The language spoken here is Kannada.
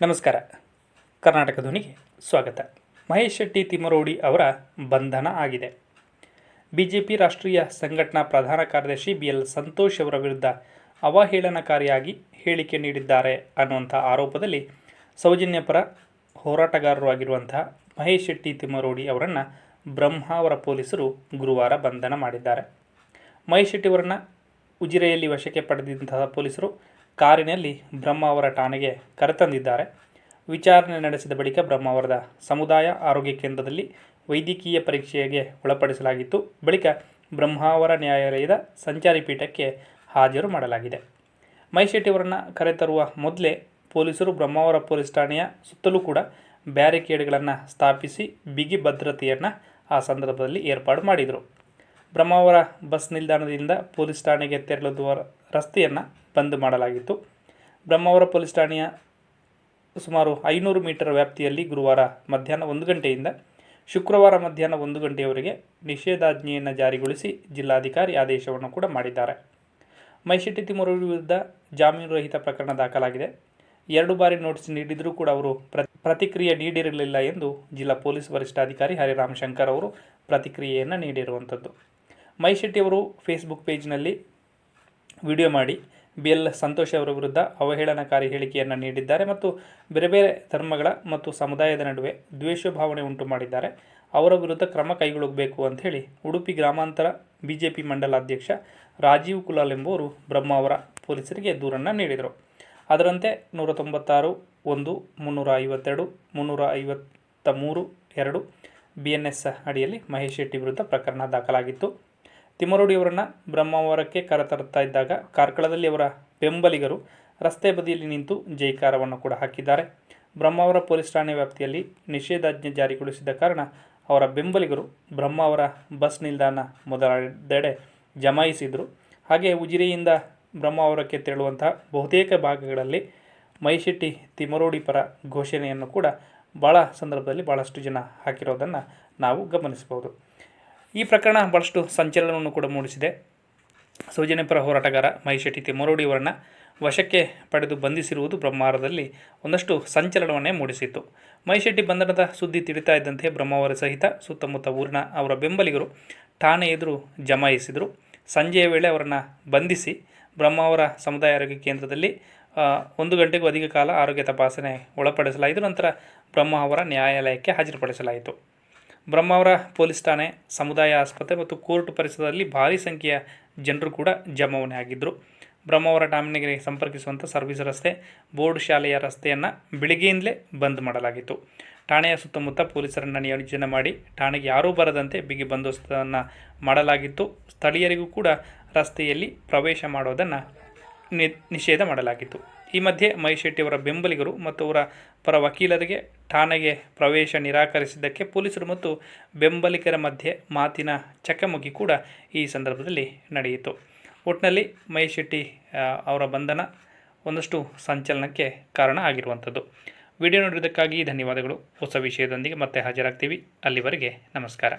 ನಮಸ್ಕಾರ. ಕರ್ನಾಟಕ ಧ್ವನಿಗೆ ಸ್ವಾಗತ. ಮಹೇಶ್ ಶೆಟ್ಟಿ ತಿಮ್ಮರೋಡಿ ಅವರ ಬಂಧನ ಆಗಿದೆ. ಬಿಜೆಪಿ ರಾಷ್ಟ್ರೀಯ ಸಂಘಟನಾ ಪ್ರಧಾನ ಕಾರ್ಯದರ್ಶಿ ಬಿ ಎಲ್ ಸಂತೋಷ್ ಅವರ ವಿರುದ್ಧ ಅವಹೇಳನಕಾರಿಯಾಗಿ ಹೇಳಿಕೆ ನೀಡಿದ್ದಾರೆ ಅನ್ನುವಂಥ ಆರೋಪದಲ್ಲಿ ಸೌಜನ್ಯಪರ ಹೋರಾಟಗಾರರು ಆಗಿರುವಂತಹ ಮಹೇಶ್ ಶೆಟ್ಟಿ ತಿಮ್ಮರೋಡಿ ಅವರನ್ನು ಬ್ರಹ್ಮಾವರ ಪೊಲೀಸರು ಗುರುವಾರ ಬಂಧನ ಮಾಡಿದ್ದಾರೆ. ಮಹೇಶ್ ಶೆಟ್ಟಿ ಅವರನ್ನು ಉಜಿರೆಯಲ್ಲಿ ವಶಕ್ಕೆ ಪಡೆದಿದ್ದಂತಹ ಪೊಲೀಸರು ಕಾರಿನಲ್ಲಿ ಬ್ರಹ್ಮಾವರ ಠಾಣೆಗೆ ಕರೆತಂದಿದ್ದಾರೆ. ವಿಚಾರಣೆ ನಡೆಸಿದ ಬಳಿಕ ಬ್ರಹ್ಮಾವರದ ಸಮುದಾಯ ಆರೋಗ್ಯ ಕೇಂದ್ರದಲ್ಲಿ ವೈದ್ಯಕೀಯ ಪರೀಕ್ಷೆಗೆ ಒಳಪಡಿಸಲಾಗಿತ್ತು. ಬಳಿಕ ಬ್ರಹ್ಮಾವರ ನ್ಯಾಯಾಲಯದ ಸಂಚಾರಿ ಪೀಠಕ್ಕೆ ಹಾಜರು ಮಾಡಲಾಗಿದೆ. ಮೈಶೆಟ್ಟಿ ಅವರನ್ನು ಕರೆತರುವ ಮೊದಲೇ ಪೊಲೀಸರು ಬ್ರಹ್ಮಾವರ ಪೊಲೀಸ್ ಠಾಣೆಯ ಸುತ್ತಲೂ ಕೂಡ ಬ್ಯಾರಿಕೇಡ್ಗಳನ್ನು ಸ್ಥಾಪಿಸಿ ಬಿಗಿ ಭದ್ರತೆಯನ್ನು ಆ ಸಂದರ್ಭದಲ್ಲಿ ಏರ್ಪಾಡು ಮಾಡಿದರು. ಬ್ರಹ್ಮಾವರ ಬಸ್ ನಿಲ್ದಾಣದಿಂದ ಪೊಲೀಸ್ ಠಾಣೆಗೆ ತೆರಳುವ ರಸ್ತೆಯನ್ನು ಬಂದ್ ಮಾಡಲಾಗಿತ್ತು. ಬ್ರಹ್ಮಾವರ ಪೊಲೀಸ್ ಠಾಣೆಯ ಸುಮಾರು ಐನೂರು ಮೀಟರ್ ವ್ಯಾಪ್ತಿಯಲ್ಲಿ ಗುರುವಾರ ಮಧ್ಯಾಹ್ನ ಒಂದು ಗಂಟೆಯಿಂದ ಶುಕ್ರವಾರ ಮಧ್ಯಾಹ್ನ ಒಂದು ಗಂಟೆಯವರೆಗೆ ನಿಷೇಧಾಜ್ಞೆಯನ್ನು ಜಾರಿಗೊಳಿಸಿ ಜಿಲ್ಲಾಧಿಕಾರಿ ಆದೇಶವನ್ನು ಕೂಡ ಮಾಡಿದ್ದಾರೆ. ಮೈಶೆಟ್ಟಿ ತಿಮ್ಮರು ವಿರುದ್ಧ ಜಾಮೀನು ರಹಿತ ಪ್ರಕರಣ ದಾಖಲಾಗಿದೆ. ಎರಡು ಬಾರಿ ನೋಟಿಸ್ ನೀಡಿದರೂ ಕೂಡ ಅವರು ಪ್ರತಿಕ್ರಿಯೆ ನೀಡಿರಲಿಲ್ಲ ಎಂದು ಜಿಲ್ಲಾ ಪೊಲೀಸ್ ವರಿಷ್ಠಾಧಿಕಾರಿ ಹರಿರಾಮ್ ಶಂಕರ್ ಅವರು ಪ್ರತಿಕ್ರಿಯೆಯನ್ನು ನೀಡಿರುವಂಥದ್ದು. ಮೈಶೆಟ್ಟಿ ಅವರು ಫೇಸ್ಬುಕ್ ಪೇಜ್ನಲ್ಲಿ ವಿಡಿಯೋ ಮಾಡಿ ಬಿ ಎಲ್ ಸಂತೋಷ್ ಅವರ ವಿರುದ್ಧ ಅವಹೇಳನಕಾರಿ ಹೇಳಿಕೆಯನ್ನು ನೀಡಿದ್ದಾರೆ ಮತ್ತು ಬೇರೆ ಬೇರೆ ಧರ್ಮಗಳ ಮತ್ತು ಸಮುದಾಯದ ನಡುವೆ ದ್ವೇಷ ಭಾವನೆ ಉಂಟು ಮಾಡಿದ್ದಾರೆ. ಅವರ ವಿರುದ್ಧ ಕ್ರಮ ಕೈಗೊಳ್ಳಬೇಕು ಅಂತ ಹೇಳಿ ಉಡುಪಿ ಗ್ರಾಮಾಂತರ ಬಿ ಜೆ ಪಿ ಮಂಡಲಾಧ್ಯಕ್ಷ ರಾಜೀವ್ ಕುಲಾಲ್ ಎಂಬುವರು ಬ್ರಹ್ಮ ಅವರ ಪೊಲೀಸರಿಗೆ ದೂರನ್ನು ನೀಡಿದರು. ಅದರಂತೆ ನೂರ ತೊಂಬತ್ತಾರು ಒಂದು, ಮುನ್ನೂರ ಐವತ್ತೆರಡು, ಮುನ್ನೂರ ಐವತ್ತ ಮೂರು, ಎರಡು, ಬಿ ಎನ್ ಎಸ್ ಅಡಿಯಲ್ಲಿ ಮಹೇಶ್ ಶೆಟ್ಟಿ ವಿರುದ್ಧ ಪ್ರಕರಣ ದಾಖಲಾಗಿತ್ತು. ತಿಮ್ಮರೋಡಿಯವರನ್ನು ಬ್ರಹ್ಮಾವರಕ್ಕೆ ಕರೆತರುತ್ತಾ ಇದ್ದಾಗ ಕಾರ್ಕಳದಲ್ಲಿ ಅವರ ಬೆಂಬಲಿಗರು ರಸ್ತೆ ಬದಿಯಲ್ಲಿ ನಿಂತು ಜೈಕಾರವನ್ನು ಕೂಡ ಹಾಕಿದ್ದಾರೆ. ಬ್ರಹ್ಮಾವರ ಪೊಲೀಸ್ ಠಾಣೆ ವ್ಯಾಪ್ತಿಯಲ್ಲಿ ನಿಷೇಧಾಜ್ಞೆ ಜಾರಿಗೊಳಿಸಿದ ಕಾರಣ ಅವರ ಬೆಂಬಲಿಗರು ಬ್ರಹ್ಮಾವರ ಬಸ್ ನಿಲ್ದಾಣ ಮೊದಲಾದೆಡೆ ಜಮಾಯಿಸಿದರು. ಹಾಗೆ ಉಜಿರೆಯಿಂದ ಬ್ರಹ್ಮಾವರಕ್ಕೆ ತೆರಳುವಂತಹ ಬಹುತೇಕ ಭಾಗಗಳಲ್ಲಿ ಮೈಶೆಟ್ಟಿ ತಿಮರೋಡಿ ಪರ ಘೋಷಣೆಯನ್ನು ಕೂಡ ಭಾಳ ಸಂದರ್ಭದಲ್ಲಿ ಭಾಳಷ್ಟು ಜನ ಹಾಕಿರೋದನ್ನು ನಾವು ಗಮನಿಸಬಹುದು. ಈ ಪ್ರಕರಣ ಬಹಳಷ್ಟು ಸಂಚಲನವನ್ನು ಕೂಡ ಮೂಡಿಸಿದೆ. ಸೌಜನ್ಯಪರ ಹೋರಾಟಗಾರ ಮಹೇಶೆಟ್ಟಿ ತಿಮ್ಮರೋಡಿ ಅವರನ್ನು ವಶಕ್ಕೆ ಪಡೆದು ಬಂಧಿಸಿರುವುದು ಬ್ರಹ್ಮಾವರದಲ್ಲಿ ಒಂದಷ್ಟು ಸಂಚಲನವನ್ನೇ ಮೂಡಿಸಿತ್ತು. ಮಹೇಶೆಟ್ಟಿ ಬಂಧನದ ಸುದ್ದಿ ತಿಳಿತಾ ಇದ್ದಂತೆ ಬ್ರಹ್ಮಾವರ ಸಹಿತ ಸುತ್ತಮುತ್ತ ಊರಿನ ಅವರ ಬೆಂಬಲಿಗರು ಠಾಣೆ ಎದುರು ಜಮಾಯಿಸಿದರು. ಸಂಜೆಯ ವೇಳೆ ಅವರನ್ನು ಬಂಧಿಸಿ ಬ್ರಹ್ಮಾವರ ಸಮುದಾಯ ಆರೋಗ್ಯ ಕೇಂದ್ರದಲ್ಲಿ ಒಂದು ಗಂಟೆಗೂ ಅಧಿಕ ಕಾಲ ಆರೋಗ್ಯ ತಪಾಸಣೆ ಒಳಪಡಿಸಲಾಯಿತು. ನಂತರ ಬ್ರಹ್ಮಾವರ ನ್ಯಾಯಾಲಯಕ್ಕೆ ಹಾಜರುಪಡಿಸಲಾಯಿತು. ಬ್ರಹ್ಮಾವರ ಪೊಲೀಸ್ ಠಾಣೆ, ಸಮುದಾಯ ಆಸ್ಪತ್ರೆ ಮತ್ತು ಕೋರ್ಟ್ ಪರಿಸರದಲ್ಲಿ ಭಾರೀ ಸಂಖ್ಯೆಯ ಜನರು ಕೂಡ ಜಮಾವಣೆ ಆಗಿದ್ದರು ಬ್ರಹ್ಮಾವರ ಠಾಣೆಗೆ ಸಂಪರ್ಕಿಸುವಂಥ ಸರ್ವಿಸ್ ರಸ್ತೆ, ಬೋರ್ಡ್ ಶಾಲೆಯ ರಸ್ತೆಯನ್ನು ಬೆಳಿಗ್ಗೆಯಿಂದಲೇ ಬಂದ್ ಮಾಡಲಾಗಿತ್ತು. ಠಾಣೆಯ ಸುತ್ತಮುತ್ತ ಪೊಲೀಸರನ್ನು ನಿಯೋಜನೆ ಮಾಡಿ ಠಾಣೆಗೆ ಯಾರೂ ಬರದಂತೆ ಬಿಗಿ ಬಂದೋಬಸ್ತನ್ನು ಮಾಡಲಾಗಿತ್ತು. ಸ್ಥಳೀಯರಿಗೂ ಕೂಡ ರಸ್ತೆಯಲ್ಲಿ ಪ್ರವೇಶ ಮಾಡೋದನ್ನು ನಿಷೇಧ ಮಾಡಲಾಗಿತ್ತು. ಈ ಮಧ್ಯೆ ಮಹೇಶ್ ಅವರ ಬೆಂಬಲಿಗರು ಮತ್ತು ಅವರ ಪರ ವಕೀಲರಿಗೆ ಠಾಣೆಗೆ ಪ್ರವೇಶ ನಿರಾಕರಿಸಿದ್ದಕ್ಕೆ ಪೊಲೀಸರು ಮತ್ತು ಬೆಂಬಲಿಗರ ಮಧ್ಯೆ ಮಾತಿನ ಚಕಮಕಿ ಕೂಡ ಈ ಸಂದರ್ಭದಲ್ಲಿ ನಡೆಯಿತು. ಒಟ್ಟಿನಲ್ಲಿ ಶೆಟ್ಟಿ ಅವರ ಬಂಧನ ಒಂದಷ್ಟು ಸಂಚಲನಕ್ಕೆ ಕಾರಣ ಆಗಿರುವಂಥದ್ದು. ವಿಡಿಯೋ ನೋಡಿದ್ದಕ್ಕಾಗಿ ಧನ್ಯವಾದಗಳು. ಹೊಸ ವಿಷಯದೊಂದಿಗೆ ಮತ್ತೆ ಹಾಜರಾಗ್ತೀವಿ. ಅಲ್ಲಿವರೆಗೆ ನಮಸ್ಕಾರ.